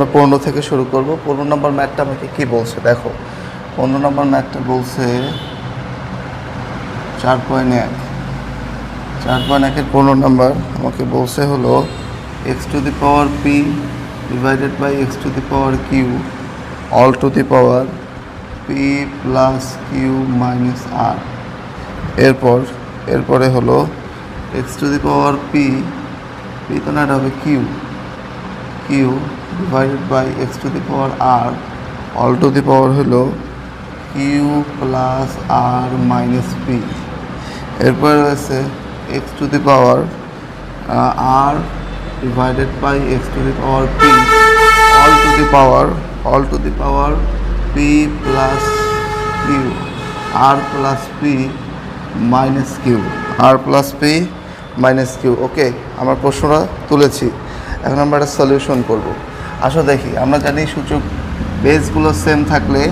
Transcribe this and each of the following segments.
আমরা পনেরো থেকে শুরু করব। পনেরো নম্বর ম্যাথটা আমাকে কী বলছে? দেখো, পনেরো নম্বর ম্যাথটা বলছে চার পয়েন্ট এক। চার পয়েন্ট একের পনেরো নাম্বার আমাকে বলছে হলো x to the power p divided by x to the power q all to the power p plus q minus r. এরপর, এরপরে হলো x to the power p p তো না, এটা হবে q. Q divided by x to the power r all to the power হলো q plus r minus p এরপরে রয়েছে x to the power r divided by x to the power p all to the power all to the power p plus q r plus p minus q r plus p minus q okay আমার প্রশ্নটা তুলেছি। এখন আমরা একটা solution করব। আসো দেখি, আমরা জানি সূচক বেসগুলো সেম থাকলে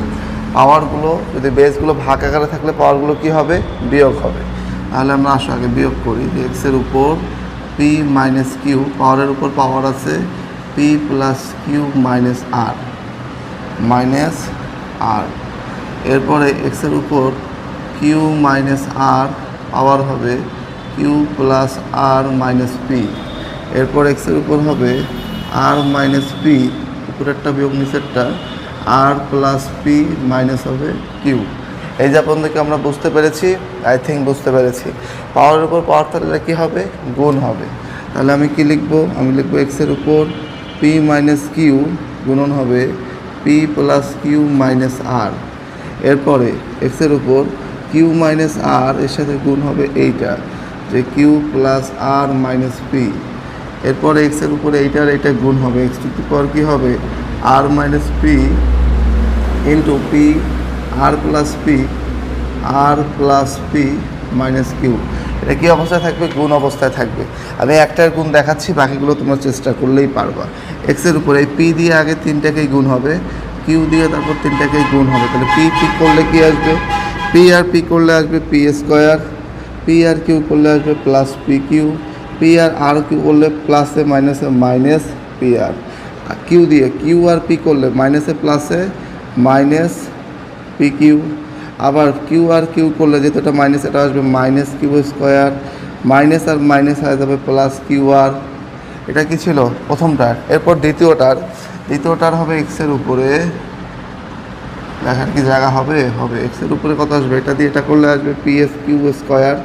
পাওয়ারগুলো যদি বেসগুলো ভাগ আকারে থাকলে পাওয়ারগুলো কি হবে? বিয়োগ হবে। তাহলে আমরা আসো আগে বিয়োগ করি এক্সের উপর পি মাইনাস কিউ পাওয়ারের উপর পাওয়ার আছে p plus q minus r minus r এরপরে এক্সের উপর কিউ মাইনাস আর পাওয়ার হবে q plus r minus p এরপর এক্সের উপর হবে আর মাইনাস পি উপরেরটা বিয়োগ নিচেরটা আর প্লাস পি মাইনাস হবে কিউ এই যে পর্যন্ত কি আমরা বুঝতে পেরেছি আই থিঙ্ক বুঝতে পেরেছি। পাওয়ারের উপর পাওয়ার থাকলে কী হবে? গুণ হবে। তাহলে আমি কি লিখব? আমি লিখব এক্সের উপর পি মাইনাস কিউ গুণন হবে p plus q minus r এরপরে এক্সের উপর কিউ মাইনাস আর এর সাথে গুণ হবে এইটা, যে q plus r minus p এরপরে এক্সের উপরে এইটার এইটা গুণ হবে এক্স টু পাওয়ার কী হবে? R minus p into p r plus p r plus p minus q এটা কী অবস্থায় থাকবে? গুণ অবস্থায় থাকবে। আমি একটার গুণ দেখাচ্ছি, বাকিগুলো তোমরা চেষ্টা করলেই পারবা। এক্সের উপরে এই পি দিয়ে আগে তিনটাকেই গুণ হবে কিউ দিয়ে তারপর তিনটাকেই গুণ হবে। তাহলে পি পি করলে কি আসবে? পি আর পি করলে আসবে p square p r q করলে আসবে plus p q p r r q করলে প্লাসে মাইনাসে মাইনাস পি আর কিউ দিয়ে কিউ আর পি করলে মাইনাসে প্লাসে মাইনাস পি কিউ আবার কিউ আর কিউ করলে যেহেতু এটা মাইনাস এটা আসবে minus q square minus r minus হয়ে যাবে প্লাস কিউ আর এটা কি ছিল? প্রথমটার এরপর দ্বিতীয়টার। দ্বিতীয়টার হবে এক্সের উপরে। দেখার কি জায়গা হবে? হবে এক্সের উপরে কত আসবে? এটা দিয়ে এটা করলে আসবে p S q square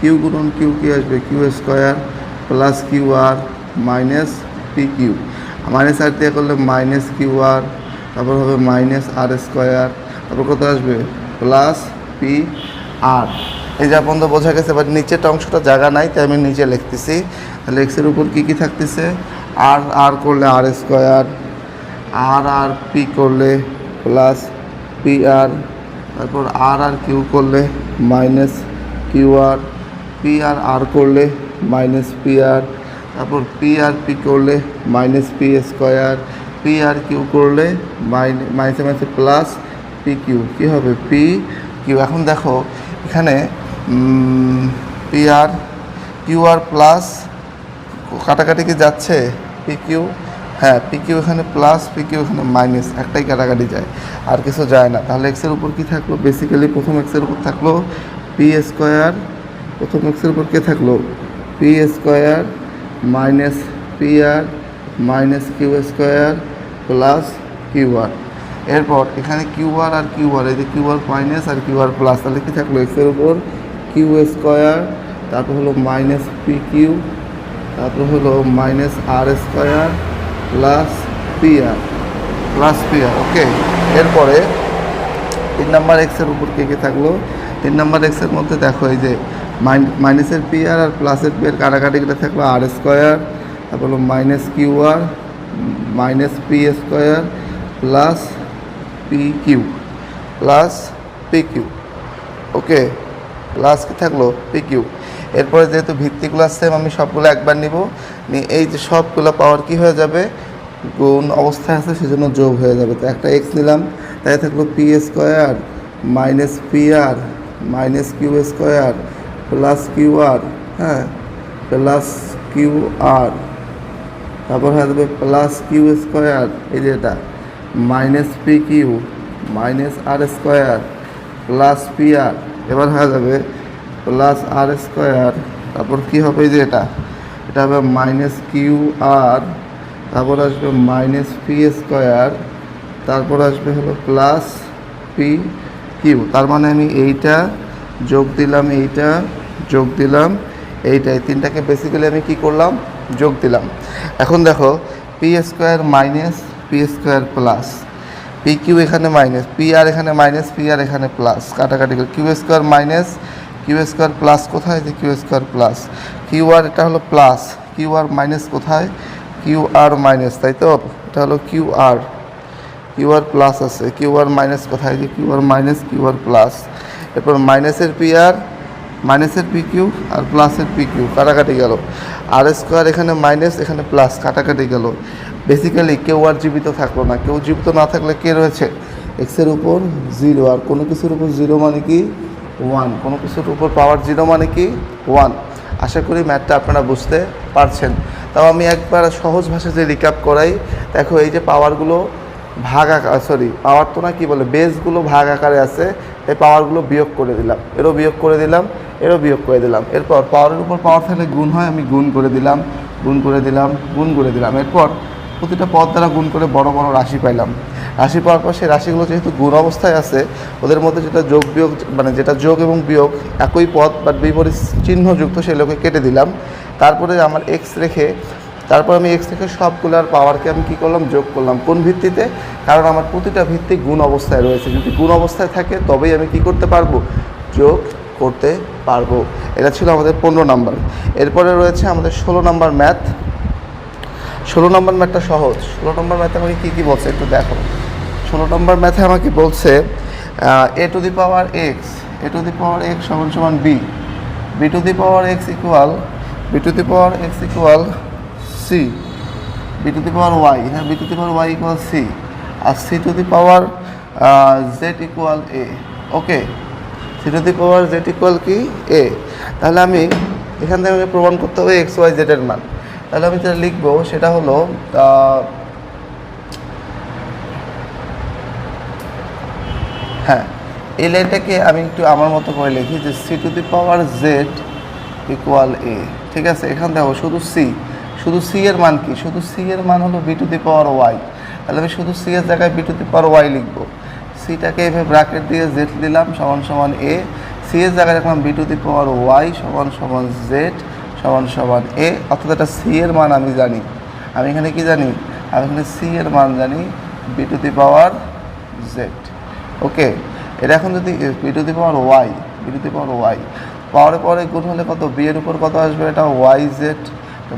q গুণন কিউ কি আসবে? Q square plus q r minus p q. Minus r দিয়ে করলে মাইনাস কিউ আর, তারপর হবে মাইনাস আর স্কোয়ার, তারপর কত আসবে? Plus p r. এই যা পর্যন্ত বোঝা গেছে বাট নিচের অংশটা জায়গা নাই, তাই আমি নিচে লিখতেছি। তাহলে উপর কী কী থাকতেছে? আর আর করলে r square, r r p করলে প্লাস পি আর, তারপর আর আর কিউ করলে minus q r. P r r করলে মাইনাস পি আর তারপর পি আর পি করলে minus p square p r q করলে মাইনাসে মাইনাসে প্লাস পি কিউ কী হবে পি কিউ এখন দেখো, এখানে p r q r plus কাটাকাটি কি যাচ্ছে? পি কিউ হ্যাঁ পি কিউ এখানে প্লাস পি কিউ এখানে মাইনাস একটাই কাটাকাটি যায়, আর কিছু যায় না। তাহলে এক্সের উপর কি থাকল? বেসিক্যালি প্রথম এক্সের উপর থাকল পি স্কোয়ার প্রথম এক্সের উপর কে থাকল? P square minus p r minus q square plus q r এরপর এখানে q r r q r এই যে q r minus r q r plus তাহলে কি থাকল? এক্সের উপর কিউ স্কোয়ার তারপর হলো মাইনাস পি কিউ তারপর হলো minus r square plus p r plus p r okay এরপরে তিন নাম্বার এক্সের উপর কে কে থাকল? তিন নাম্বার এক্সের মধ্যে দেখো এই যে মাইনাসের পি আর আর প্লাসের পি আর কাটাকাটিটা থাকল আর স্কোয়ার তারপর হলো minus q r minus p square plus p q plus p q okay plus কি থাকল? পি কিউ এরপরে যেহেতু ভিত্তিগুলো সেম আমি সবগুলো একবার নিব। নিয়ে এই যে সবগুলো পাওয়ার কি হয়ে যাবে? গুণ অবস্থায় আছে, সেজন্য যোগ হয়ে যাবে। তো একটা এক্স নিলাম, তাই থাকল p square minus p r minus q square plus q r হ্যাঁ প্লাস কিউ আর তারপর হয়ে যাবে প্লাস কিউ স্কোয়ার এই যে এটা minus p q minus r square plus p r এবার হয়ে যাবে প্লাস আর স্কোয়ার তারপর কি হবে এই যে এটা এটা হবে মাইনাস কিউ আর তারপর আসবে মাইনাস পি স্কোয়ার তারপর আসবে হলো প্লাস পি কিউ তার মানে আমি এইটা যোগ দিলাম এইটা, যোগ দিলাম এইটা, এই তিনটাকে বেসিক্যালি আমি কি করলাম? যোগ দিলাম। এখন দেখো p square minus p square plus p q এখানে মাইনাস পি আর এখানে মাইনাস পি আর এখানে প্লাস কাটাকাটি করে। Q square minus q square plus কোথায়? যে q square plus q r এটা হলো প্লাস কিউ আর মাইনাস কোথায়? কিউ আর মাইনাস তাই তো? এটা হলো q r q r plus আছে। কিউ আর মাইনাস কোথায়? যে q r minus q r plus এরপর মাইনাসের পি আর, মাইনাসের পি কিউ আর প্লাসের পি কিউ কাটাকাটি গেল। আর স্কোয়ার এখানে মাইনাস, এখানে প্লাস, কাটাকাটি গেল। বেসিক্যালি কেউ আর জীবিত থাকল না। কেউ জীবিত না থাকলে কে রয়েছে? এক্সের উপর জিরো আর কোনো কিছুর উপর জিরো মানে কি? ওয়ান কোনো কিছুর উপর পাওয়ার জিরো মানে কি? ওয়ান আশা করি ম্যাথটা আপনারা বুঝতে পারছেন। তাও আমি একবার সহজ ভাষাতে রিক্যাপ করাই, দেখো এই যে পাওয়ারগুলো ভাগ আকার সরি পাওয়ার তো না কি বলে? বেসগুলো ভাগ আকারে আছে। এই পাওয়ারগুলো বিয়োগ করে দিলাম। এরও বিয়োগ করে দিলাম, এরও বিয়োগ করে দিলাম। এরপর পাওয়ারের উপর পাওয়ার থাকলে গুণ হয়, আমি গুণ করে দিলাম, গুণ করে দিলাম, গুণ করে দিলাম। এরপর প্রতিটা পদ দ্বারা গুণ করে বড় বড় রাশি পাইলাম। রাশি পাওয়ার পর সেই রাশিগুলো যেহেতু গুণ অবস্থায় আছে, ওদের মধ্যে যেটা যোগ বিয়োগ মানে যেটা যোগ এবং বিয়োগ একই পদ বা বিপরীত চিহ্নযুক্ত সেগুলোকে কেটে দিলাম। তারপরে আমার এক্স রেখে তারপর আমি এক্স থেকে সবগুলোর পাওয়ারকে আমি কী করলাম? যোগ করলাম। কোন ভিত্তিতে? কারণ আমার প্রতিটা ভিত্তি গুণ অবস্থায় রয়েছে। যদি গুণ অবস্থায় থাকে, তবেই আমি কি করতে পারব? যোগ করতে পারব। এটা ছিল আমাদের পনেরো নাম্বার। এরপরে রয়েছে আমাদের ষোলো নাম্বার ম্যাথ ষোলো নম্বর ম্যাথটা সহজ। ষোলো নম্বর ম্যাথে আমাকে কী কী বলছে? একটু দেখো। ষোলো নম্বর ম্যাথে আমাকে বলছে a to the power x a to the power x সমান সমান b b to the power x equal b to the power x equal c b to the power y হ্যাঁ b to the power y equal c, R c to the power z equal a, okay? C to the power z equal কি? A. তাহলে আমি এখান থেকে আমাকে প্রমাণ করতে হবে এক্স, ওয়াই জেডের মান। তাহলে আমি যেটা লিখব সেটা হলো হ্যাঁ এই লাইনটাকে আমি একটু আমার মতো করে লিখি যে c to the power z equal a, ঠিক আছে? এখান দেখো শুধু সি। শুধু সি এর মান কি? শুধু সি এর মান হলো b to the power y তাহলে আমি শুধু সি এর জায়গায় b to the power y লিখব। সিটাকে এভাবে ব্র্যাকেট দিয়ে জেড দিলাম, সমান সমান এ সি এর জায়গায় রাখলাম b to the power y সমান সমান জেড সমান সমান এ অর্থাৎ এটা সি এর মান আমি জানি। আমি এখানে কি জানি? আমি এখানে সি এর মান জানি b to the power z okay? এটা এখন যদি b to the power y b to the power y পাওয়ারে পাওয়ারে গুণ হলে কত? বি এর উপর কত আসবে? এটা ওয়াই জেড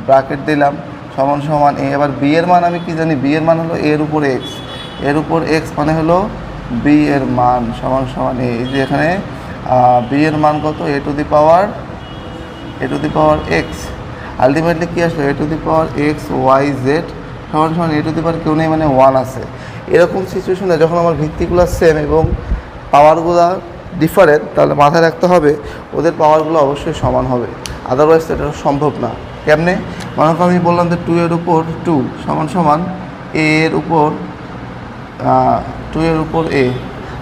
ব্র্যাকেট দিলাম, সমান সমান এ এবার বি এর মান আমি কি জানি? বি এর মান হলো এর উপর এক্সের উপর এক্স মানে হলো বি এর মান, সমান সমান এ এই যে এখানে বি এর মান কত? A to the power a to the power x ultimately কী আসলো? A to the power x y z সমান সমান এ টু দি পাওয়ার কেউ নেই মানে ওয়ান আছে। এরকম সিচুয়েশনে যখন আমার ভিত্তিগুলো সেম এবং পাওয়ারগুলো ডিফারেন্ট তাহলে মাথায় রাখতে হবে, ওদের পাওয়ারগুলো অবশ্যই সমান হবে। আদারওয়াইজ তো এটা সম্ভব না। কেমনে? মনে করো আমি বললাম যে টু এর উপর টু সমান সমান এ এর উপর টু এর উপর এ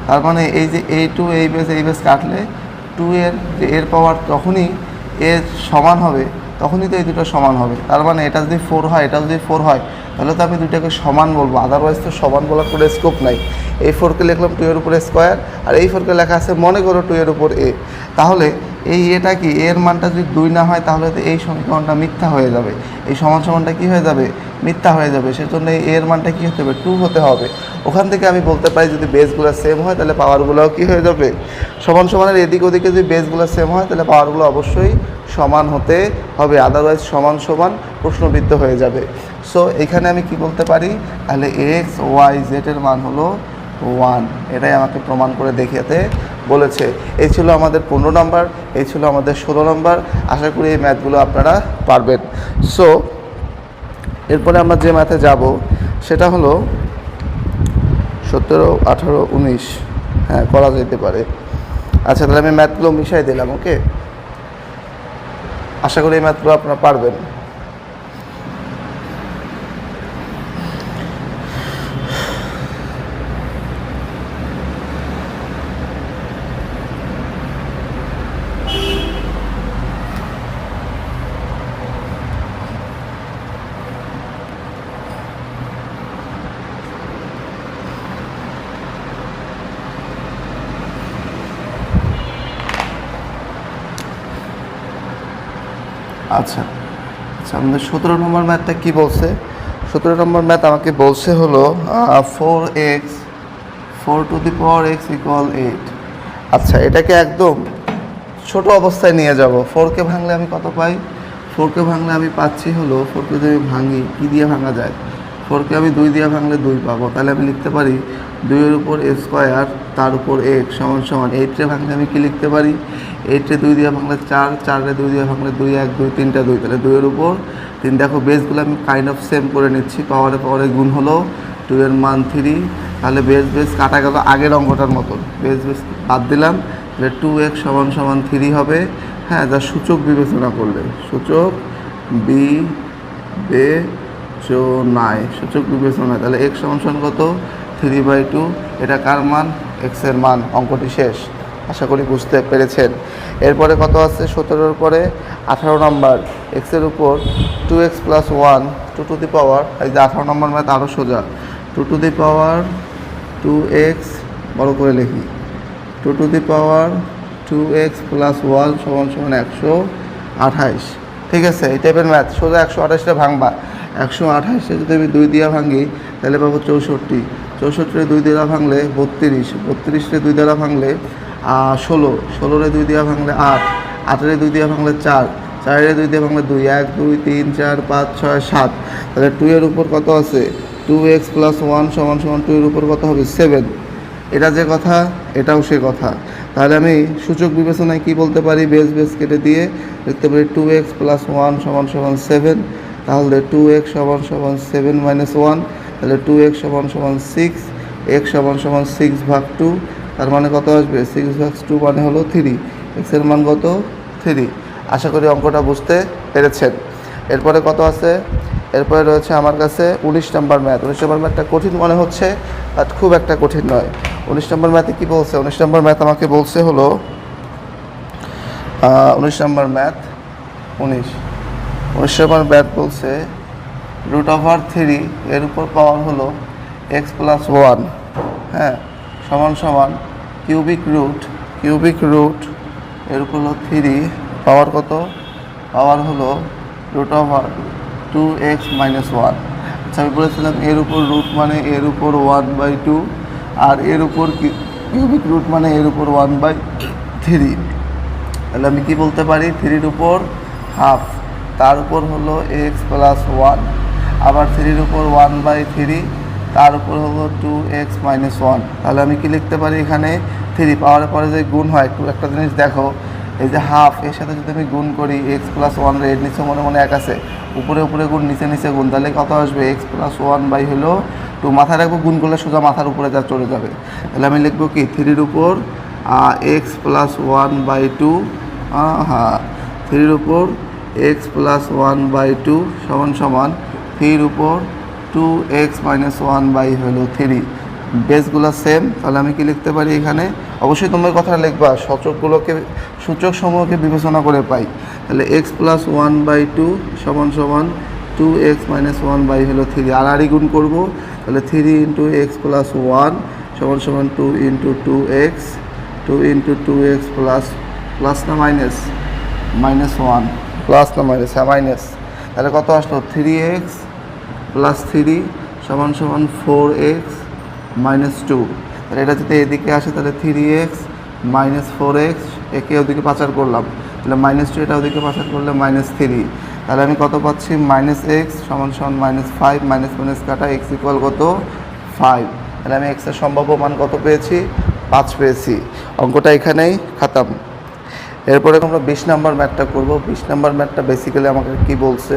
তার মানে এই যে এ টু এই বেস এই বেস কাটলে টু এর যে এর পাওয়ার তখনই এর সমান হবে, তখনই তো এই দুটো সমান হবে। তার মানে এটা যদি ফোর হয়, এটা যদি ফোর হয় তাহলে তো আমি দুইটাকে সমান বলব। আদারওয়াইজ তো সমান বলার কোনো স্কোপ নাই। এই ফোরকে লিখলাম টু এর উপর স্কোয়ার আর এই ফোরকে লেখা আছে মনে করো টু এর উপর এ তাহলে এই এটা কি? এর মানটা যদি দুই না হয়, তাহলে তো এই সমীকরণটা মিথ্যা হয়ে যাবে। এই সমান সমানটা কি হয়ে যাবে? মিথ্যা হয়ে যাবে, সেজন্য এর মানটা কী হতে হবে? টু হতে হবে। ওখান থেকে আমি বলতে পারি যদি বেসগুলো সেম হয়, তাহলে পাওয়ারগুলোও কি হয়ে যাবে? সমান সমানের এদিক ওদিকে যদি বেসগুলো সেম হয়, তাহলে পাওয়ারগুলো অবশ্যই সমান হতে হবে। আদারওয়াইজ সমান সমান প্রশ্নবিদ্ধ হয়ে যাবে। সো এখানে আমি কি বলতে পারি? তাহলে এক্স ওয়াই জেড এর মান হলো ওয়ান এটাই আমাকে প্রমাণ করে দেখাতে বলেছে। এই ছিল আমাদের পনেরো নম্বর, এই ছিল আমাদের ষোলো নম্বর। আশা করি এই ম্যাথগুলো আপনারা পারবেন। সো এরপরে আমরা যে ম্যাথে যাব, সেটা হলো সতেরো, আঠারো, উনিশ। হ্যাঁ করা যেতে পারে। আচ্ছা তাহলে আমি ম্যাথগুলো মিশাই দিলাম ওকে আশা করি এই ম্যাথগুলো আপনারা পারবেন। আচ্ছা আচ্ছা আমাদের সতেরো নম্বর ম্যাথটা কী বলছে? সতেরো নম্বর ম্যাথ আমাকে বলছে হলো four x four to the power x equal eight আচ্ছা এটাকে একদম ছোট অবস্থায় নিয়ে যাব। ফোরকে ভাঙলে আমি কত পাই? ফোরকে ভাঙলে আমি পাচ্ছি হলো ফোরকে যদি ভাঙি, কী দিয়ে ভাঙা যায়? ফোরকে আমি দুই দিয়ে ভাঙলে দুই পাবো। তাহলে আমি লিখতে পারি দুইয়ের উপর এ স্কোয়ার তার উপর এক সমান সমান এইটে ভাঙলে আমি কি লিখতে পারি? এইটে দুই দিয়ে ভাঙলে চার, চারে দুই দিয়ে ভাঙলে দুই, এক, দুই তিনটা দুই। তাহলে দুইয়ের উপর তিন। দেখো বেসগুলো আমি কাইন্ড অফ সেম করে নিচ্ছি। পাওয়ারে পাওয়ারে গুণ হলো টু এর মান থ্রি তাহলে বেস বেস কাটা গেল আগের অঙ্কটার মতন। বেস বেস বাদ দিলাম। তাহলে টু এক্স সমান সমান থ্রি হবে। হ্যাঁ যা সূচক বিবেচনা করলে। সূচক বি বে নাই সূচক বিবেচনা তাহলে এক্স সমান কত? থ্রি বাই টু এটা কার মান? এক্সের মান, অঙ্কটি শেষ। আশা করি বুঝতে পেরেছেন। এরপরে কত আছে? সতেরোর পরে আঠারো নম্বর। এক্সের উপর two x plus one two to the power এই যে আঠারো নম্বর ম্যাথ আরও সোজা। Two to the power two x বড় করে লিখি। Two to the power two x plus one সমান সমান একশো আঠাইশ। ঠিক আছে, এই টাইপের ম্যাথ। সোজা একশো আঠাশটা ভাঙবা। একশো আঠাশে যদি আমি দুই দিয়া ভাঙি তাহলে পাবো চৌষট্টি। চৌষট্টিরে দুই দিয়া ভাঙলে বত্রিশ বত্রিশে দুই দ্বারা ভাঙলে ষোলো। ষোলোরে দুই দিয়া ভাঙলে আট, আটেরে দুই দিয়া ভাঙলে চার, চারের দুই দিয়ে ভাঙলে দুই, এক, দুই, তিন, চার, পাঁচ, ছয়, সাত। তাহলে টু এর উপর কত আছে? টু এক্স প্লাস ওয়ান সমান সমান টু এর উপর কত হবে? সেভেন এটা যে কথা, এটাও সে কথা। তাহলে আমি সূচক বিবেচনায় কি বলতে পারি? বেস বেস কেটে দিয়ে লিখতে পারি টু এক্স প্লাস ওয়ান সমান সমান সেভেন তাহলে টু এক্স সমান সমান সেভেন মাইনাস ওয়ান তাহলে টু এক্স সমান সমান সিক্স এক্স সমান সমান সিক্স ভাগ টু তার মানে কত আসবে? সিক্স ভাগ টু মানে হলো থ্রি এক্সের মান কত? থ্রি আশা করি অঙ্কটা বুঝতে পেরেছেন। এরপরে কত আছে? এরপরে রয়েছে আমার কাছে উনিশ নম্বর ম্যাথ উনিশ নম্বর ম্যাথটা কঠিন মনে হচ্ছে বাট খুব একটা কঠিন নয়। উনিশ নম্বর ম্যাথে কী বলছে? উনিশ নম্বর ম্যাথ আমাকে বলছে হলো উনিশ নম্বর ম্যাথ উনিশ। উনিশ নম্বর ম্যাথ বলছে রুট ওভার থ্রি এর উপর পাওয়ার হলো এক্স প্লাস ওয়ান হ্যাঁ সমান সমান কিউবিক রুট কিউবিক রুট এর উপর হলো থ্রি পাওয়ার কত? পাওয়ার হলো root over two x minus one আচ্ছা আমি বলেছিলাম এর উপর রুট মানে এর উপর ওয়ান বাই টু আর এর উপর কিউবিক রুট মানে এর উপর ওয়ান বাই থ্রি তাহলে আমি কি বলতে পারি? থ্রির উপর হাফ তার উপর হলো এক্স প্লাস ওয়ান আবার থ্রির উপর ওয়ান বাই থ্রি তার উপর হলো টু এক্স মাইনাস ওয়ান তাহলে আমি কি লিখতে পারি এখানে? থ্রি পাওয়ারের পরে যে গুণ হয়, একটু একটা জিনিস দেখো। এই যে হাফ এর সাথে যদি আমি গুণ করি এক্স প্লাস ওয়ানের নিচে মনে মনে এক আছে। উপরে উপরে গুণ, নিচে নিচে গুণ, তাহলে কত আসবে? এক্স প্লাস ওয়ান বাই হলো টু মাথায় রাখব, গুণ করলে সোজা মাথার উপরে যা চলে যাবে। তাহলে আমি লিখব কি? থ্রির উপর x plus one by two হ্যাঁ থ্রির উপর x plus one by two সমান সমান থ্রির উপর two x minus one by হলো থ্রি বেসগুলো সেম তাহলে আমি কি লিখতে পারি এখানে? অবশ্যই তোমার কথা লিখবা, সূচকগুলোকে সূচক সমূহকে বিবেচনা করে পাই। তাহলে x plus one by two সমান সমান two x minus one by হলো থ্রি আর আরই গুণ করব, তাহলে three into x plus one সমান সমান two into two x two into two x plus plus না মাইনাস মাইনাস ওয়ান প্লাস না মাইনাস হ্যাঁ মাইনাস। তাহলে কত আসলো? থ্রি এক্স প্লাস থ্রি সমান সমান ফোর এক্স মাইনাস টু তাহলে এটা যদি এদিকে আসে, তাহলে three x minus four x একে ওদিকে পাচার করলাম। তাহলে মাইনাস টু এটা ওদিকে পাচার করলে মাইনাস থ্রি তাহলে আমি কত পাচ্ছি? মাইনাস এক্স সমান সমান মাইনাস ফাইভ মাইনাস মাইনাস কাটা এক্স ইকুয়াল কত? ফাইভ তাহলে আমি এক্সের সম্ভাব্য মান কত পেয়েছি? পাঁচ পেয়েছি। অঙ্কটা এখানেই খাতাম। এরপরে আমরা বিশ নাম্বার ম্যাটটা করব। বিশ নাম্বার ম্যাটটা বেসিক্যালি আমাকে কি বলছে?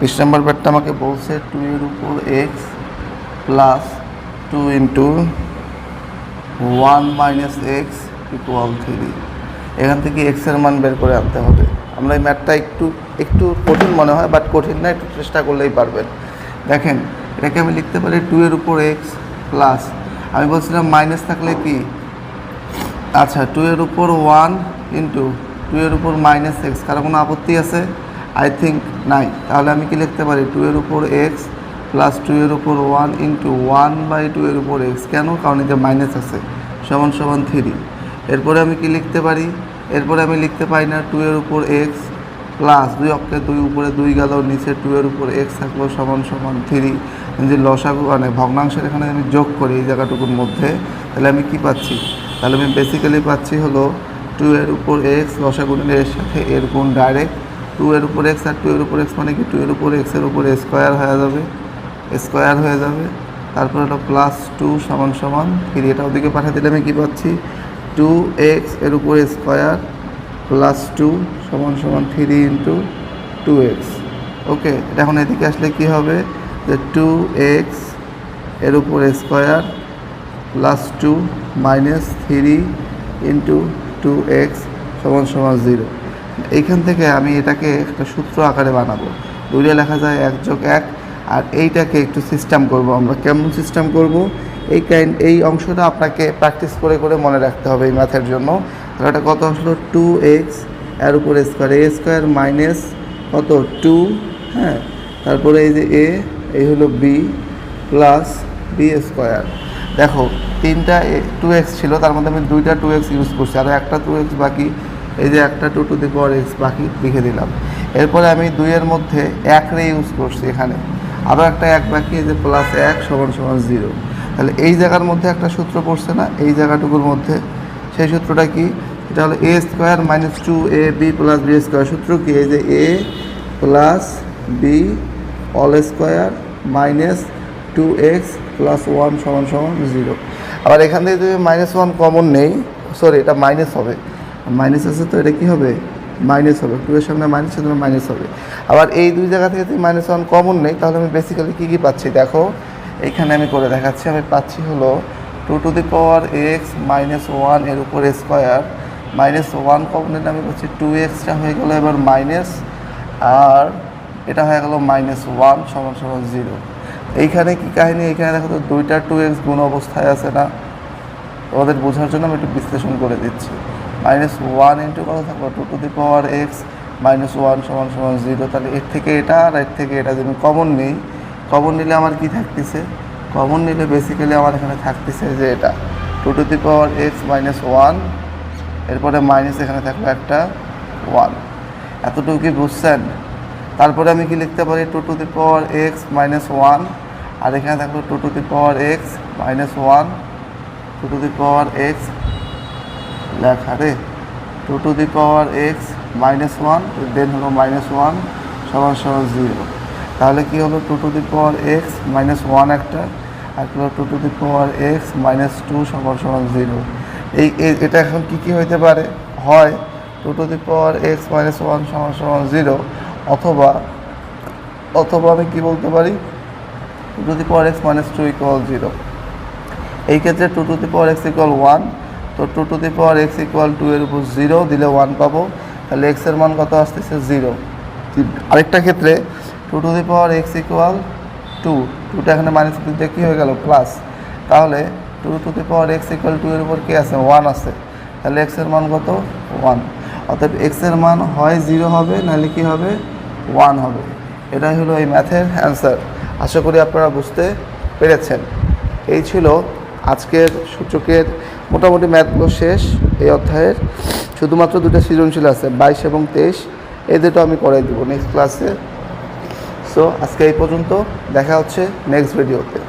বিশ নাম্বার ম্যাথটা আমাকে বলছে টু এর উপর x plus two into one minus x equal three এখান থেকে এক্সের মান বের করে আনতে হবে। আমরা এই ম্যাথটা একটু একটু কঠিন মনে হয় বাট কঠিন না, একটু চেষ্টা করলেই পারবেন। দেখেন, এটাকে আমি লিখতে পারি টু এর উপর এক্স প্লাস আমি বলছিলাম মাইনাস থাকলে কি? আচ্ছা টু এর উপর ওয়ান ইন্টু টু এর উপর মাইনাস এক্স কারও কোনো আপত্তি আছে? আই থিঙ্ক নাই। তাহলে আমি কি লিখতে পারি? টু এর উপর এক্স প্লাস টু এর উপর one into one by two এর উপর এক্স কেন? কারণ এতে মাইনাস আছে, সমান সমান থ্রি এরপরে আমি কি লিখতে পারি? এরপরে আমি লিখতে পারি না টু এর উপর এক্স প্লাস দুই অক্ষে দুই, উপরে দুই গেল, নিচে টু এর উপরে এক্স থাকল সমান সমান থ্রি যদি লসাগু মানে ভগ্নাংশের এখানে আমি যোগ করি এই জায়গাটুকুর মধ্যে। তাহলে আমি কি পাচ্ছি? তাহলে আমি বেসিক্যালি পাচ্ছি হলো টু এর উপর এক্স নিলে এর সাথে এর গুণ ডাইরেক্ট টু এর উপর এক্স আর টু এর উপর এক্স মানে কি? টু এর উপর এক্সের উপর স্কোয়ার হয়ে যাবে স্কোয়ার হয়ে যাবে। তারপর এটা প্লাস টু সমান সমান থ্রি এটা ওদিকে পাঠিয়ে দিলে আমি কী পাচ্ছি? টু এক্সের উপর স্কোয়ার প্লাস টু সমান সমান three into two x okay এটা এখন এদিকে আসলে কি হবে? যে টু এক্সের উপর square plus two minus three into two x সমান সমান জিরো এইখান থেকে আমি এটাকে একটা সূত্র আকারে বানাবো। দুইটা লেখা যায় এক যোগ এক, আর এইটাকে একটু সিস্টেম করব আমরা। কেমন সিস্টেম করব? এই কাইন্ড এই অংশটা আপনাকে প্র্যাকটিস করে করে মনে রাখতে হবে এই ম্যাথের জন্য। তাহলে এটা কত আসলো? টু এক্সের উপর স্কোয়ার এ স্কোয়ার মাইনাস কত? টু হ্যাঁ। তারপরে এই যে এ এই হলো বি প্লাস বি স্কোয়ার দেখো, তিনটা টু এক্স ছিল, তার মধ্যে আমি দুইটা টু এক্স ইউজ করছি, আর একটা টু এক্স বাকি, এই যে একটা two to the power x বাকি লিখে দিলাম। এরপরে আমি দুইয়ের মধ্যে এক রে ইউজ করছি এখানে। আরও একটা এক বাকি, এই যে প্লাস এক সমান সমান জিরো তাহলে এই জায়গার মধ্যে একটা সূত্র পড়ছে না? এই জায়গাটুকুর মধ্যে। সেই সূত্রটা কি? এটা হলো a square minus two a b plus b square সূত্র কি? এই যে a plus b all square minus two x plus one সমান সমান জিরো আবার এখান থেকে যদি মাইনাস ওয়ান কমন নেই সরি এটা মাইনাস হবে। মাইনাস আছে তো এটা কী হবে? মাইনাস হবে। টু এর সামনে মাইনাস সেজন্য মাইনাস হবে। আবার এই দুই জায়গা থেকে যদি মাইনাস ওয়ান কমন নেই, তাহলে আমি বেসিক্যালি কী কী পাচ্ছি? দেখো, এখানে আমি করে দেখাচ্ছি। আমি পাচ্ছি হলো two to the power x minus ওয়ানের উপর স্কোয়ার মাইনাস ওয়ান কমন নিলে আমি পাচ্ছি টু এক্সটা হয়ে গেলো এবার মাইনাস আর এটা হয়ে গেল মাইনাস ওয়ান সমান সমান জিরো এইখানে কি কাহিনী? এইখানে দেখো তো দুইটা টু এক্স গুণ অবস্থায় আছে না? তোমাদের বোঝার জন্য আমি একটু বিশ্লেষণ করে দিচ্ছি। মাইনাস ওয়ান ইন্টু কত থাকব two to the power x minus one সমান সমান জিরো তাহলে এর থেকে এটা আর এর থেকে এটা যদি কমন নেই কমন নিলে আমার কি থাকতেছে? কমন নিলে বেসিক্যালি আমার এখানে থাকতেছে যে এটা। Two to the power x minus one এরপরে মাইনাস এখানে থাকল একটা ওয়ান এতটুকু কি বুঝছেন? তারপরে আমি কি লিখতে পারি? Two to the power x minus one আর এখানে থাকল two to the power x minus one two to the power x লেখা রে। Two to the power x minus one then হলো মাইনাস ওয়ান সমান সমান জিরো তাহলে কি হলো? Two to the power x minus one একটা, আর হলো? Two to the power x minus two সমান সমান জিরো এই এটা এখন কী কী হইতে পারে? হয় two to the power x minus one সমান সমান জিরো অথবা অথবা আমি কি বলতে পারি? Two to the power x minus two equal zero এই ক্ষেত্রে two to the power x equal one তো two to the power x equal two এর উপর জিরো দিলে ওয়ান পাবো। তাহলে এক্সের মান কত আসতেছে? জিরো আরেকটা ক্ষেত্রে two to the power x equal two টুটা এখানে মাইনাস দিতে কী হয়ে গেল? প্লাস তাহলে two to the power x equal two এর উপর কী আছে? ওয়ান আছে। তাহলে এক্সের মান কত? ওয়ান অর্থাৎ এক্সের মান হয় জিরো হবে, নাহলে কী হবে? ওয়ান হবে। এটাই হলো এই ম্যাথের অ্যান্সার আশা করি আপনারা বুঝতে পেরেছেন। এই ছিল আজকের সূচকের মোটামুটি ম্যাথগুলো শেষ এই অধ্যায়ের। শুধুমাত্র দুটো সৃজনশীল আছে, বাইশ এবং তেইশ। এই দুটো আমি করাই দেবো নেক্সট ক্লাসে সো আজকে এই পর্যন্ত দেখা হচ্ছে নেক্সট ভিডিওতে